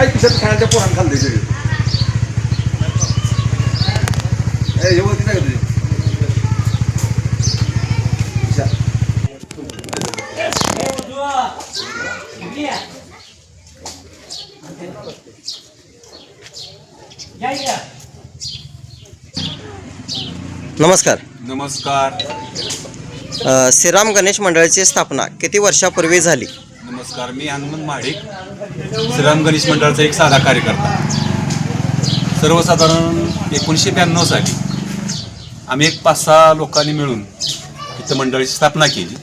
काय खिशात खाण्याच्या पोरांना हे वरती नाही का तुझे? खिशात. नमस्कार नमस्कार अ, श्रीराम गणेश मंडळाची स्थापना किती वर्षापूर्वी झाली नमस्कार मी हनुमंत महाडिक श्रीराम गणेश मंडळाचा एक साधा कार्यकर्ता. सर्वसाधारण एकोणीसशे ब्याण्णव साली आम्ही एक पाच सहा लोकांनी मिळून इथं मंडळाची स्थापना केली.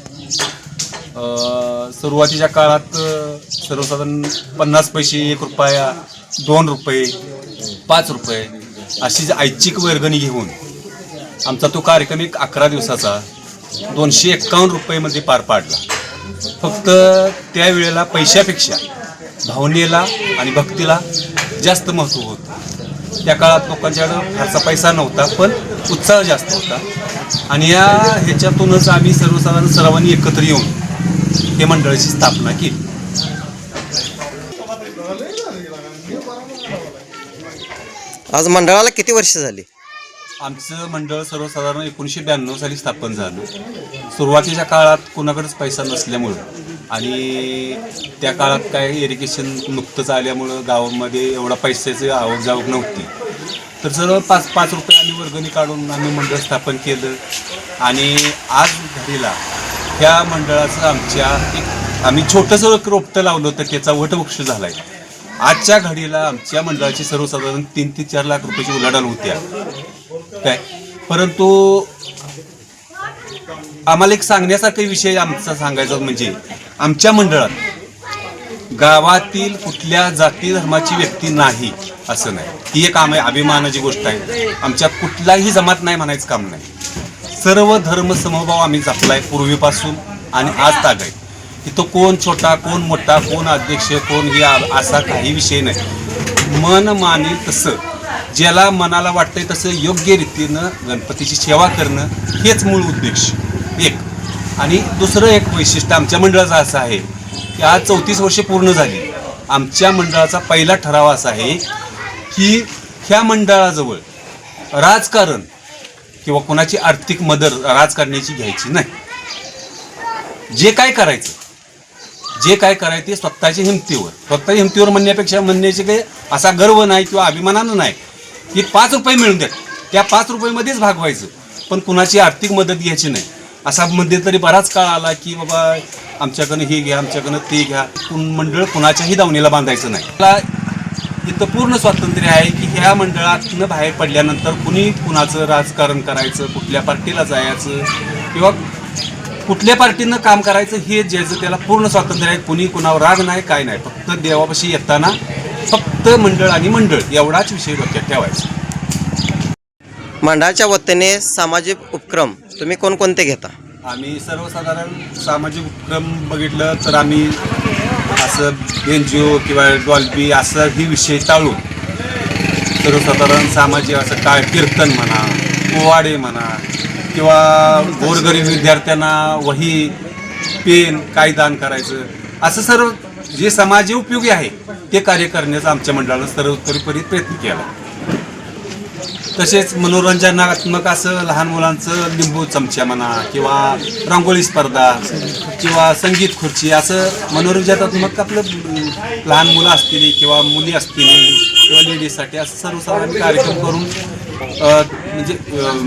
सुरुवातीच्या काळात सर्वसाधारण पन्नास पैसे एक रुपया दोन रुपये पाच रुपये अशी ऐच्छिक वर्गणी घेऊन आमचा तो कार्यक्रम एक अकरा दिवसाचा दोनशे एक्कावन्न रुपयेमध्ये पार पाडला. फक्त त्यावेळेला पैशापेक्षा भावनेला आणि भक्तीला जास्त महत्त्व होतं. त्या काळात लोकांच्याकडं फारसा पैसा नव्हता पण उत्साह जास्त होता. आणि या ह्याच्यातूनच आम्ही सर्वसाधारण सर्वांनी एकत्र येऊन हे मंडळाची स्थापना केली. आज मंडळाला किती वर्ष झाली? आमचं मंडळ सर्वसाधारण एकोणीसशे ब्याण्णव साली स्थापन झालं. सुरुवातीच्या काळात कोणाकडेच पैसा नसल्यामुळं आणि त्या काळात काय इरिगेशन नुकतंच आल्यामुळं गावामध्ये एवढा पैशाची आवक जावक नव्हती. तर सर्व पाच पाच रुपये आम्ही वर्गणी काढून आम्ही मंडळ स्थापन केलं. आणि आज घडीला त्या मंडळाचं आमच्या एक आम्ही छोटंसं रोपटं लावलं तर त्याचा वटवृक्ष झाला आहे आजच्या घडीला आमच्या मंडळाची सर्वसाधारण तीन ते चार लाख रुपयाची उलाढाल होत्या. काय? परंतु आम्हाला एक सांगण्यासारखा विषय आमचा सांगायचा म्हणजे आमच्या मंडळात गावातील कुठल्या जाती धर्माची व्यक्ती नाही असं नाही. ही एक आम अभिमानाची गोष्ट आहे. आमच्या कुठलाही जमात नाही म्हणायचं काम नाही. सर्व धर्म समभाव आम्ही जपलाय पूर्वीपासून आणि आज ताग आहे. इथं कोण छोटा कोण मोठा कोण अध्यक्ष कोण हे असा काही विषय नाही. मन मानेल तसं. ज्याला मनाला वाटतंय तसं योग्य रीतीनं गणपतीची सेवा करणं हेच मूळ उद्देश. एक. आणि दुसरं एक वैशिष्ट्य आमच्या मंडळाचं असं आहे की आज चौतीस वर्षे पूर्ण झाली. आमच्या मंडळाचा पहिला ठराव असा आहे की ह्या मंडळाजवळ राजकारण किंवा कोणाची आर्थिक मदत राजकारण्याची घ्यायची नाही. जे काय करायचं जे काय करायचं ते स्वतःच्या हिमतीवर. स्वतःच्या हिमतीवर म्हणण्यापेक्षा म्हणण्याचे काही असा गर्व नाही किंवा अभिमानानं नाही. की पाच रुपये मिळून द्या. त्या पाच रुपयेमध्येच भागवायचं. पण कुणाची आर्थिक मदत घ्यायची नाही. असा मध्ये तरी बराच काळ आला की बाबा आमच्याकडनं हे घ्या आमच्याकडनं ते घ्या. कुण मंडळ कुणाच्याही दावणीला बांधायचं नाही. मला इथं पूर्ण स्वातंत्र्य आहे की ह्या मंडळातनं बाहेर पडल्यानंतर कुणी कुणाचं राजकारण करायचं कुठल्या पार्टीला जायचं किंवा कुठल्या पार्टीनं काम करायचं हे ज्याचं त्याला पूर्ण स्वातंत्र्य आहे कुणी कुणावर राग नाही काय नाही. फक्त देवापाशी येताना फक्त मंडळ आणि मंडळ एवढाच विषय डोक्यात ठेवायचा. मंडळाच्या वतीने सामाजिक उपक्रम तुम्ही कोणकोणते घेता? आम्ही सर्वसाधारण सामाजिक उपक्रम बघितलं तर आम्ही असं एन जी ओ किंवा डॉल्बी असं ही विषय टाळून सर्वसाधारण सामाजिक असं काय कीर्तन म्हणा पोवाडे म्हणा किंवा गोरगरीब विद्यार्थ्यांना वही पेन काय दान करायचं असं सर्व जे समाज उपयोगी आहे ते कार्य करण्याचा आमच्या मंडळानं सर्वोत्तरीपरी प्रयत्न केला. तसेच मनोरंजनात्मक असं लहान मुलांचं लिंबू चमच्या म्हणा किंवा रांगोळी स्पर्धा किंवा संगीत खुर्ची असं मनोरंजनात्मक आपलं लहान मुलं असतील किंवा मुली असतील किंवा लेडीजसाठी असं सर्वसाधारण कार्यक्रम करून म्हणजे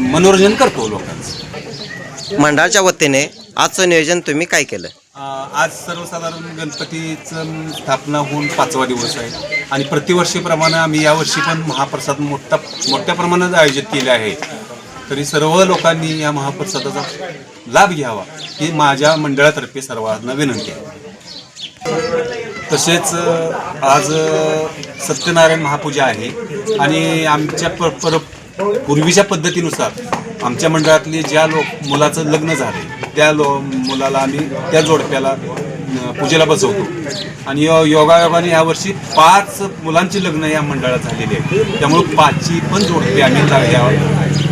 मनोरंजन करतो लोकांचं. मंडळाच्या वतीने आजचं नियोजन तुम्ही काय केलं? आज सर्वसाधारण गणपतीचं स्थापना होऊन पाचवा दिवस आहे. आणि प्रतिवर्षीप्रमाणे आम्ही यावर्षी पण महाप्रसाद मोठा मोठ्या प्रमाणात आयोजित केले आहे. तरी सर्व लोकांनी या महाप्रसादाचा लाभ घ्यावा ही माझ्या मंडळातर्फे सर्वांना विनंती आहे. तसेच आज सत्यनारायण महापूजा आहे. आणि आमच्या प पर पूर्वीच्या पद्धतीनुसार आमच्या मंडळातले ज्या लोक मुलाचं लग्न झाले त्या लो मुलाला आम्ही त्या जोडप्याला पूजेला बसवतो. आणि यो योगायोगाने यावर्षी पाच मुलांची लग्न या मंडळात झालेली आहे त्यामुळे पाचची पण जोडपे आम्ही या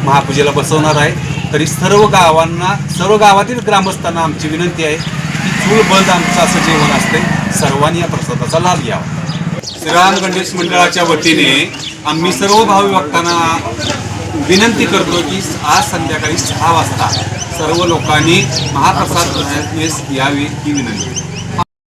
महापूजेला बसवणार आहे. तरी सर्व गावांना सर्व गावातील ग्रामस्थांना आमची विनंती आहे की चूल बंद आमचं असं जेवण असते सर्वांनी या प्रसादाचा लाभ घ्यावा. श्रीराम गणेश मंडळाच्या वतीने आम्ही सर्व भाविभक्तांना विनंती करतो की आज संध्याकाळी सहा वाजता सर्व लोकांनी महाप्रसाद घेण्यास यावे ही विनंती.